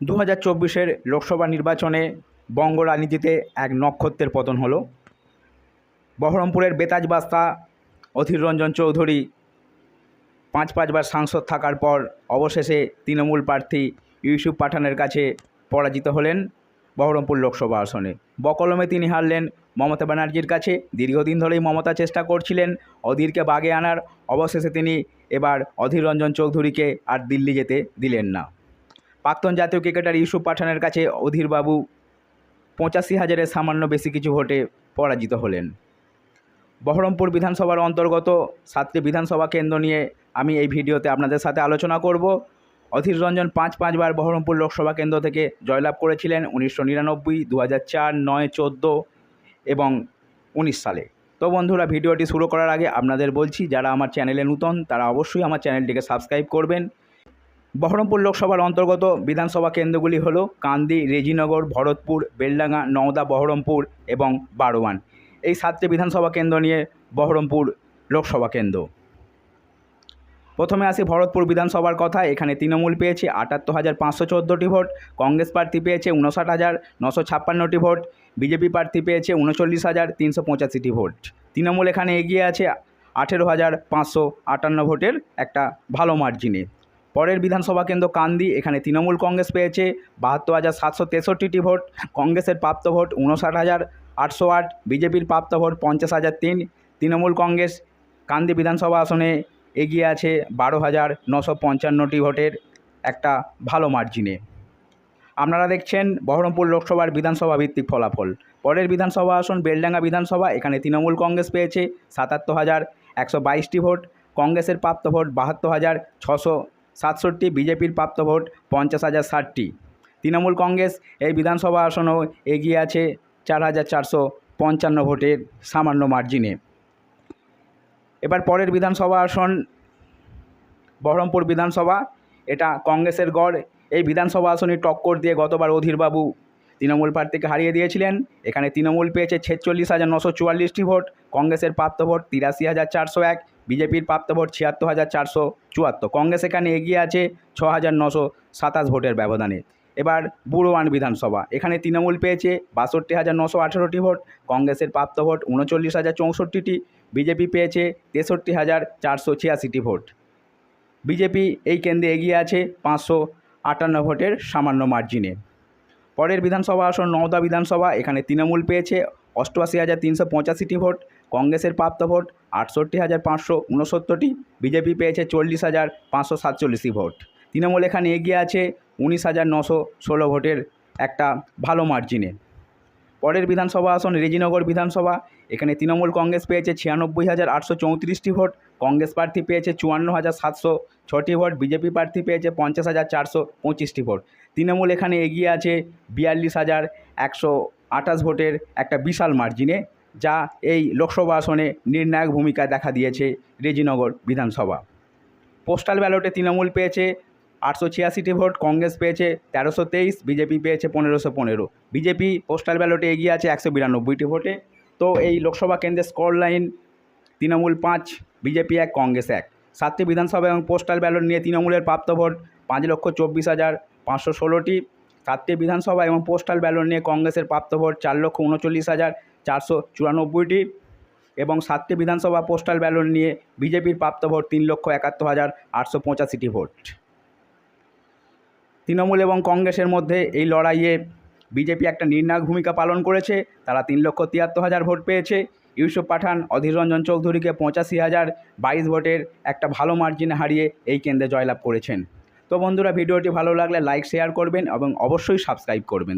দু হাজার চব্বিশের লোকসভা নির্বাচনে বঙ্গ রাজনীতিতে এক নক্ষত্রের পতন হলো। বহরমপুরের বেতাজ বাস্তা, অধীর রঞ্জন চৌধুরী পাঁচ পাঁচবার সাংসদ থাকার পর অবশেষে তৃণমূল প্রার্থী ইউসুফ পাঠানের কাছে পরাজিত হলেন বহরমপুর লোকসভা আসনে। বকলমে তিনি হারলেন মমতা ব্যানার্জির কাছে। দীর্ঘদিন ধরেই মমতা চেষ্টা করছিলেন অধীরকে বাগে আনার। অবশেষে তিনি এবার অধীর রঞ্জন চৌধুরীকে আর দিল্লি যেতে দিলেন না। প্রাক্তন জাতীয় ক্রিকেটার ইউসুফ পাঠানের কাছে অধীরবাবু পঁচাশি হাজারের সামান্য বেশি কিছু ভোটে পরাজিত হলেন। বহরমপুর বিধানসভার অন্তর্গত সাতটি বিধানসভা কেন্দ্র নিয়ে আমি এই ভিডিওতে আপনাদের সাথে আলোচনা করব। অধীর রঞ্জন পাঁচ পাঁচবার বহরমপুর লোকসভা কেন্দ্র থেকে জয়লাভ করেছিলেন উনিশশো নিরানব্বই দু হাজার চার, নয়, চোদ্দ এবং উনিশ সালে। তো বন্ধুরা, ভিডিওটি শুরু করার আগে আপনাদের বলছি, যারা আমার চ্যানেলে নূতন, তারা অবশ্যই আমার চ্যানেলটিকে সাবস্ক্রাইব করবেন। বহরমপুর লোকসভার অন্তর্গত বিধানসভা কেন্দ্রগুলি হলো কান্দি, রেজিনগর, ভরতপুর, বেলডাঙ্গা, নওদা, বহরমপুর এবং বারোয়ান। এই সাতটি বিধানসভা কেন্দ্র নিয়ে বহরমপুর লোকসভা কেন্দ্র। প্রথমে আসি ভরতপুর বিধানসভার কথা। এখানে তৃণমূল পেয়েছে আটাত্তর হাজার পাঁচশো চোদ্দোটি ভোট, কংগ্রেস প্রার্থী পেয়েছে উনষাট হাজার নশো ছাপ্পান্নটি ভোট, বিজেপি প্রার্থী পেয়েছে উনচল্লিশ হাজার তিনশো পঁচাশিটি ভোট। তৃণমূল এখানে এগিয়ে আছে আঠেরো হাজার পাঁচশো আটান্ন ভোটের একটা ভালো মার্জিনে পরের বিধানসভা কেন্দ্র কান্দি, এখানে তৃণমূল কংগ্রেস পেয়েছে বাহাত্তর হাজার সাতশো তেষট্টিটি ভোট, কংগ্রেসের প্রাপ্ত ভোট উনষাট হাজার আটশো আট, বিজেপির প্রাপ্ত ভোট পঞ্চাশ হাজার তিন, তৃণমূল কংগ্রেস কান্দি বিধানসভা আসনে এগিয়ে আছে বারো হাজার নশো পঞ্চান্নটি ভোটের একটা ভালো মার্জিনে। আপনারা দেখছেন বহরমপুর লোকসভার বিধানসভা ভিত্তিক ফলাফল। পরের বিধানসভা আসন বেলডাঙ্গা বিধানসভা, এখানে তৃণমূল কংগ্রেস পেয়েছে সাতাত্তর হাজার একশো বাইশটি ভোট, কংগ্রেসের প্রাপ্ত ভোট বাহাত্তর হাজার ছশো সাতষট্টি বিজেপির প্রাপ্ত ভোট পঞ্চাশ হাজার ষাটটি। তৃণমূল কংগ্রেস এই বিধানসভা আসনও এগিয়ে আছে চার হাজার চারশো পঞ্চান্ন ভোটের সামান্য মার্জিনে। এবার পরের বিধানসভা আসন, বহরমপুর বিধানসভা। এটা কংগ্রেসের গড়। এই বিধানসভা আসনে টক্কর দিয়ে গতবার অধীরবাবু তৃণমূল প্রার্থীকে হারিয়ে দিয়েছিলেন। এখানে তৃণমূল পেয়েছে ছেচল্লিশ হাজার নশো চুয়াল্লিশটি ভোট, কংগ্রেসের প্রাপ্ত ভোট তিরাশি হাজার চারশো এক। বিজেপির প্রাপ্ত ভোট ছিয়াত্তর হাজার চারশো চুয়াত্তর। কংগ্রেস এখানে এগিয়ে আছে ছ হাজার নশো সাতাশ ভোটের ব্যবধানে। এবার বুড়োয়ান বিধানসভা। এখানে তৃণমূল পেয়েছে বাষট্টি হাজার নশো আঠেরোটি ভোট, কংগ্রেসের প্রাপ্ত ভোট উনচল্লিশ হাজার চৌষট্টিটি, বিজেপি পেয়েছে তেষট্টি হাজার চারশো ছিয়াশিটি ভোট। বিজেপি এই কেন্দ্রে এগিয়ে আছে পাঁচশো আটান্ন ভোটের সামান্য মার্জিনে। পরের বিধানসভা আসন নওদা বিধানসভা। এখানে তৃণমূল পেয়েছে অষ্টআশি হাজার তিনশো পঁচাশিটি ভোট কংগ্রেসের প্রাপ্ত ভোট আটষট্টি হাজার পাঁচশো উনসত্তরটি, বিজেপি পেয়েছে চল্লিশ হাজার পাঁচশো সাতচল্লিশটি ভোট। তৃণমূল এখানে এগিয়ে আছে উনিশ হাজার নশো ষোলো ভোটের একটা ভালো মার্জিনে। পরের বিধানসভা আসন রেজিনগর বিধানসভা। এখানে তৃণমূল কংগ্রেস পেয়েছে ছিয়ানব্বই হাজার আটশো চৌত্রিশটি ভোট, কংগ্রেস প্রার্থী পেয়েছে চুয়ান্ন হাজার সাতশো ছটি ভোট, বিজেপি প্রার্থী পেয়েছে পঞ্চাশ হাজার চারশো পঁচিশটি ভোট। তৃণমূল এখানে এগিয়ে আছে বিয়াল্লিশ হাজার একশো আঠাশ ভোটের একটা বিশাল মার্জিনে। যা এই লোকসভা আসনে নির্ণায়ক ভূমিকা দেখা দিয়েছে রেজিনগর বিধানসভা। পোস্টাল ব্যালটে তৃণমূল পেয়েছে আটশো ছিয়াশিটি ভোট, কংগ্রেস পেয়েছে তেরোশো তেইশ, বিজেপি পেয়েছে পনেরোশো পনেরো। বিজেপি পোস্টাল ব্যালটে এগিয়ে আছে একশো বিরানব্বইটি ভোটে। তো এই লোকসভা কেন্দ্রের স্কোর লাইন তৃণমূল পাঁচ, বিজেপি এক, কংগ্রেস এক। সাতটি বিধানসভা এবং পোস্টাল ব্যালট নিয়ে তৃণমূলের প্রাপ্ত ভোট পাঁচ লক্ষ চব্বিশ হাজার পাঁচশো ষোলোটি। সাতটি বিধানসভা এবং পোস্টাল ব্যালট নিয়ে কংগ্রেসের প্রাপ্ত ভোট চার লক্ষ উনচল্লিশ হাজার চারশো চুরানব্বইটি এবং সাতটি বিধানসভা পোস্টাল ব্যালট নিয়ে বিজেপির প্রাপ্ত ভোট তিন লক্ষ একাত্তর হাজার আটশো পঁচাশিটি ভোট। তৃণমূল এবং কংগ্রেসের মধ্যে এই লড়াইয়ে বিজেপি একটা নির্ণায়ক ভূমিকা পালন করেছে। তারা তিন লক্ষ তিয়াত্তর হাজার ভোট পেয়েছে। ইউসুফ পাঠান, অধীর রঞ্জন চৌধুরীকে পঁচাশি হাজার বাইশ ভোটের একটা ভালো মার্জিনে হারিয়ে এই কেন্দ্রে জয়লাভ করেছেন। তো বন্ধুরা, ভিডিওটি ভালো লাগলে লাইক শেয়ার করবেন এবং অবশ্যই সাবস্ক্রাইব করবেন।